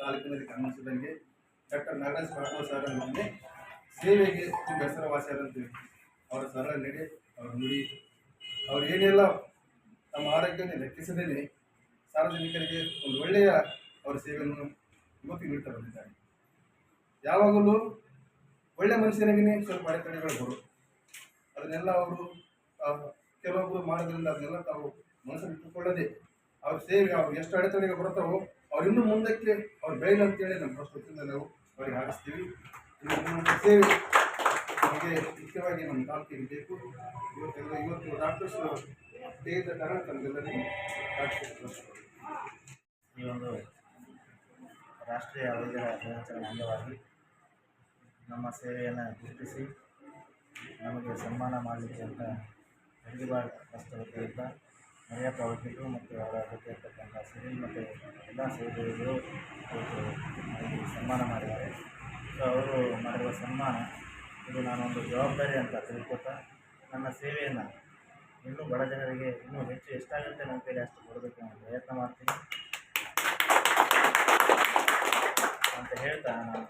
ತಾಲೂಕಿನಲ್ಲಿ ಗಮನಿಸಿದಂಗೆ doctor Nagaraj Patil sir ಅವರಿಗೆ ಸೇವೆಗೆ ತುಂಬ ಹೆಸರುವಾಸಿಯಾದಂತೀವಿ ಅವರ ಸರಳ ನಡೆ ಅವರ ನುಡಿ. ಅವ್ರು ಏನೆಲ್ಲ ತಮ್ಮ ಆರೋಗ್ಯವನ್ನು ಲೆಕ್ಕಿಸದೇ ಸಾರ್ವಜನಿಕರಿಗೆ ಒಂದು ಒಳ್ಳೆಯ ಅವರ ಸೇವೆಯನ್ನು ಇವತ್ತು ನೀಡ್ತಾ ಬಂದಿದ್ದಾರೆ. ಯಾವಾಗಲೂ ಒಳ್ಳೆ ಮನುಷ್ಯನಿಗೆ ಸ್ವಲ್ಪ ಅಡೆತಡೆಗಳು ಬರು. ಅದನ್ನೆಲ್ಲ ಅವರು ಕೆಲವೊಬ್ಬರು ಮಾಡೋದ್ರಿಂದ ಅದನ್ನೆಲ್ಲ ತಾವು ಮನಸ್ಸಲ್ಲಿ ಇಟ್ಟುಕೊಳ್ಳದೆ ಅವ್ರ ಸೇವೆ ಅವ್ರು ಎಷ್ಟು ಅಡೆತಡೆಗೆ ಬರ್ತಾವೋ ಅವ್ರು ಇನ್ನೂ ಮುಂದಕ್ಕೆ ಅವ್ರು ಬೆಳೆಯಲು ಅಂತೇಳಿ ನಮ್ಮ ಪ್ರಸ್ತುತಿಯಿಂದ ನಾವು ಅವರಿಗೆ ಹಾರಿಸ್ತೀವಿ. ಸೇವೆ ನಮಗೆ ಮುಖ್ಯವಾಗಿ ನಮ್ಮ ತಾಲೂಕಿಗೆ ಬೇಕು. ಇವತ್ತೆಲ್ಲ ಇವತ್ತು ಡಾಕ್ಟರ್ಸ್ ಇದ್ದ ಕಾರಣ ತಮಗೆಲ್ಲರಿಗೂ ಈ ಒಂದು ರಾಷ್ಟ್ರೀಯ ವೈದ್ಯರ ದಿನಾಚರಣೆ ಅಂಗವಾಗಿ ನಮ್ಮ ಸೇವೆಯನ್ನು ಗುರುತಿಸಿ ನಮಗೆ ಸನ್ಮಾನ ಮಾಡಲಿಕ್ಕೆ ಅಂತ ಹಳ್ಳಿಬಾಳ್ ರಸ್ತೆ ವತಿಯಿಂದ ಮರಿಯಪ್ಪ ವಕೀಲರು ಮತ್ತು ಅವರ ಜೊತೆ ಇರ್ತಕ್ಕಂಥ ಸಿವಿಲ್ ಮತ್ತು ಎಲ್ಲ ಸಹೋದರಿಗಳು ಇವತ್ತು ಸನ್ಮಾನ ಮಾಡಿದ್ದಾರೆ ಸೊ ಅವರು ಮಾಡಿರುವ ಸನ್ಮಾನ, ಇದು ನಾನೊಂದು ಜವಾಬ್ದಾರಿ ಅಂತ ತಿಳ್ಕೊತಾ ನನ್ನ ಸೇವೆಯನ್ನು ಇನ್ನೂ ಬಡ ಜನರಿಗೆ ಇನ್ನೂ ಹೆಚ್ಚು ಎಷ್ಟಾಗುತ್ತೆ ನನ್ನ ಕೈಲಿ ಅಷ್ಟು ಕೊಡೋದಕ್ಕೆ ನಾನು ಪ್ರಯತ್ನ ಮಾಡ್ತೀನಿ ಅಂತ ಹೇಳ್ತಾ ನಾನು.